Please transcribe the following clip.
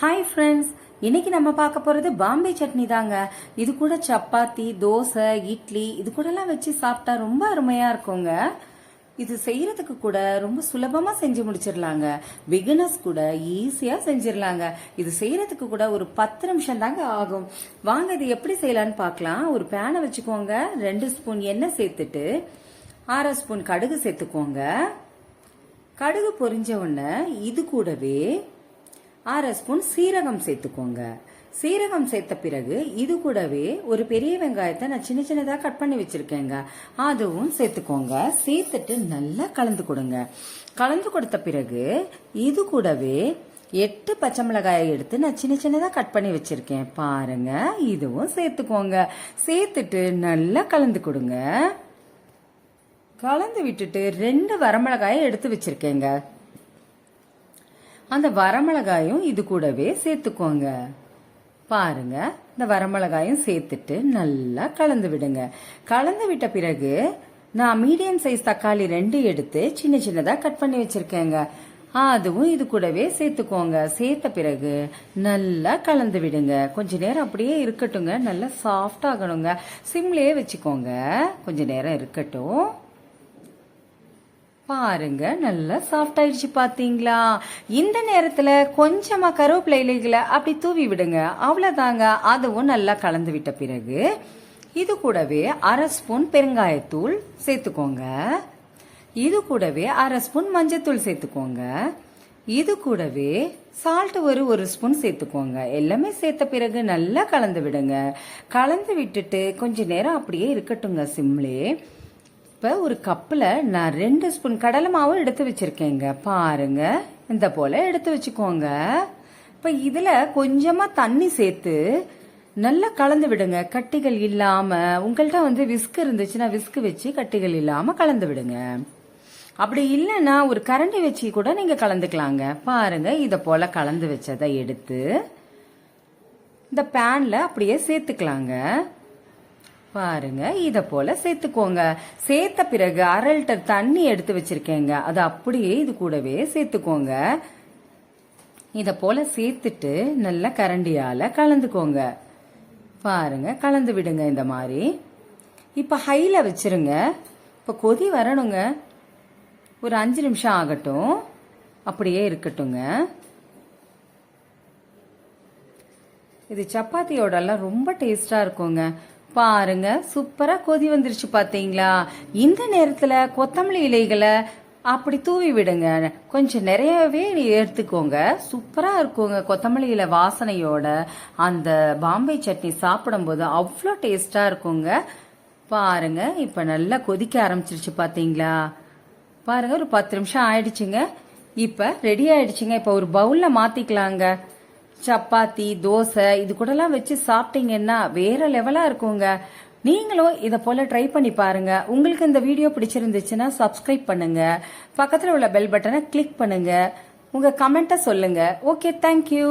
Hi friends இன்னைக்கு நம்ம பார்க்க போறது பாம்பே சட்னி தாங்க. இது கூட சப்பாத்தி தோசை இட்லி இது கூடலாம் வச்சு சாப்பிட்டா ரொம்ப அருமையா இருக்குங்க. இது செய்யறதுக்கு கூட ரொம்ப சுலபமா செஞ்சு முடிச்சிடலாங்க. பிகினர்ஸ் கூட ஈஸியா செஞ்சிடலாங்க. இது செய்யறதுக்கு கூட ஒரு பத்து நிமிஷம் தாங்க ஆகும். வாங்க இது எப்படி செய்யலாம்னு பார்க்கலாம். ஒரு பேனை வச்சுக்கோங்க. ரெண்டு ஸ்பூன் எண்ணெய் சேர்த்துட்டு அரை ஸ்பூன் கடுகு சேர்த்துக்கோங்க. கடுகு பொரிஞ்ச உடனே இது கூடவே அரை ஸ்பூன் சீரகம் சேர்த்துக்கோங்க. சீரகம் சேர்த்த பிறகு இது கூடவே ஒரு பெரிய வெங்காயத்தை நான் சின்ன சின்னதாக கட் பண்ணி வச்சிருக்கேங்க. அதுவும் சேர்த்துக்கோங்க. சேர்த்துட்டு நல்லா கலந்து கொடுங்க. கலந்து கொடுத்த பிறகு இது கூடவே எட்டு பச்சை மிளகாயை எடுத்து நான் சின்ன சின்னதாக கட் பண்ணி வச்சிருக்கேன். பாருங்க இதுவும் சேர்த்துக்கோங்க. சேர்த்துட்டு நல்லா கலந்து கொடுங்க. கலந்து விட்டுட்டு ரெண்டு வரமிளகாயை எடுத்து வச்சிருக்கேங்க. அந்த வரமிளகாயும் இது கூடவே சேர்த்துக்கோங்க. பாருங்க இந்த வரமிளகாயும் சேர்த்துட்டு நல்லா கலந்து விடுங்க. கலந்து விட்ட பிறகு நான் மீடியம் சைஸ் தக்காளி ரெண்டு எடுத்து சின்ன சின்னதா கட் பண்ணி வச்சிருக்கேங்க. அதுவும் இது கூடவே சேர்த்துக்கோங்க. சேர்த்த பிறகு நல்லா கலந்து விடுங்க. கொஞ்ச நேரம் அப்படியே இருக்கட்டுங்க நல்லா சாஃப்ட் ஆகணுங்க. சிம்லயே வச்சுக்கோங்க. கொஞ்ச நேரம் இருக்கட்டும். பாருங்க நல்லா சாஃப்ட் ஆயிடுச்சு இந்த நேரத்தில் கொஞ்சமாக கருவேப்பிலை இலைகளை அப்படி தூவி விடுங்க. அவ்வளோதாங்க அதுவும் நல்லா கலந்து விட்ட பிறகு இது கூடவே அரை ஸ்பூன் பெருங்காயத்தூள் சேர்த்துக்கோங்க. இது கூடவே அரை ஸ்பூன் மஞ்சத்தூள் சேர்த்துக்கோங்க. இது கூடவே சால்ட் ஒரு ஒரு ஸ்பூன் சேர்த்துக்கோங்க. எல்லாமே சேர்த்த பிறகு நல்லா கலந்து விடுங்க. கலந்து விட்டுட்டு கொஞ்ச நேரம் அப்படியே இருக்கட்டுங்க சிம்லே. இப்போ ஒரு கப்பில் நான் ரெண்டு ஸ்பூன் கடலை மாவு எடுத்து வச்சுருக்கேங்க. பாருங்க. இந்த போல் எடுத்து வச்சுக்கோங்க. இப்போ இதில் கொஞ்சமாக தண்ணி சேர்த்து நல்லா கலந்து விடுங்க. கட்டிகள் இல்லாமல் உங்கள்கிட்ட வந்து விஸ்க் இருந்துச்சுன்னா விஸ்க் வச்சு கட்டிகள் இல்லாமல் கலந்து விடுங்க. அப்படி இல்லைன்னா ஒரு கரண்டி வச்சு கூட நீங்கள் கலந்துக்கலாங்க. பாருங்க இதை போல் கலந்து வச்சதை எடுத்து இந்த பேனில் அப்படியே சேர்த்துக்கலாங்க. பாருங்க இத போல சேர்த்துக்கோங்க. சேர்த்த பிறகு அரை லிட்டர் தண்ணி எடுத்து வச்சிருக்கேங்க. அது அப்படியே இது கூடவே சேர்த்துக்கோங்க. இத போல சேர்த்துட்டு நல்ல கரண்டியால கலந்துக்கோங்க. பாருங்க கலந்து விடுங்க இந்த மாதிரி. இப்ப ஹைல வச்சிருங்க. இப்ப கொதி வரணுங்க. ஒரு அஞ்சு நிமிஷம் ஆகட்டும். அப்படியே இருக்கட்டுங்க. இது சப்பாத்தியோடலாம் ரொம்ப டேஸ்டா இருக்குங்க. பாருங்க சூப்பரா கொதி வந்துருச்சு பாத்தீங்களா? இந்த நேரத்துல கொத்தமல்லி இலைகளை அப்படி தூவி விடுங்க. கொஞ்சம் நிறையவே எடுத்துக்கோங்க. சூப்பரா இருக்குங்க கொத்தமல்லி இலை வாசனையோட. அந்த பாம்பே சட்னி சாப்பிடும்போது அவ்வளோ டேஸ்டா இருக்குங்க. பாருங்க இப்ப நல்லா கொதிக்க ஆரம்பிச்சிருச்சு பாத்தீங்களா? பாருங்க ஒரு பத்து நிமிஷம் ஆயிடுச்சுங்க. இப்ப ரெடி ஆயிடுச்சுங்க. இப்ப ஒரு பவுல்ல மாத்திக்கலாங்க. சப்பாத்தி தோசை இது கூடலாம் வச்சு சாப்பிட்டீங்கன்னா வேற லெவலா இருக்குங்க. நீங்களும் இதை போல ட்ரை பண்ணி பாருங்க. உங்களுக்கு இந்த வீடியோ பிடிச்சிருந்துச்சுன்னா சப்ஸ்கிரைப் பண்ணுங்க. பக்கத்தில் உள்ள பெல் பட்டனை கிளிக் பண்ணுங்க. உங்க கமெண்ட்டை சொல்லுங்க. Okay thank you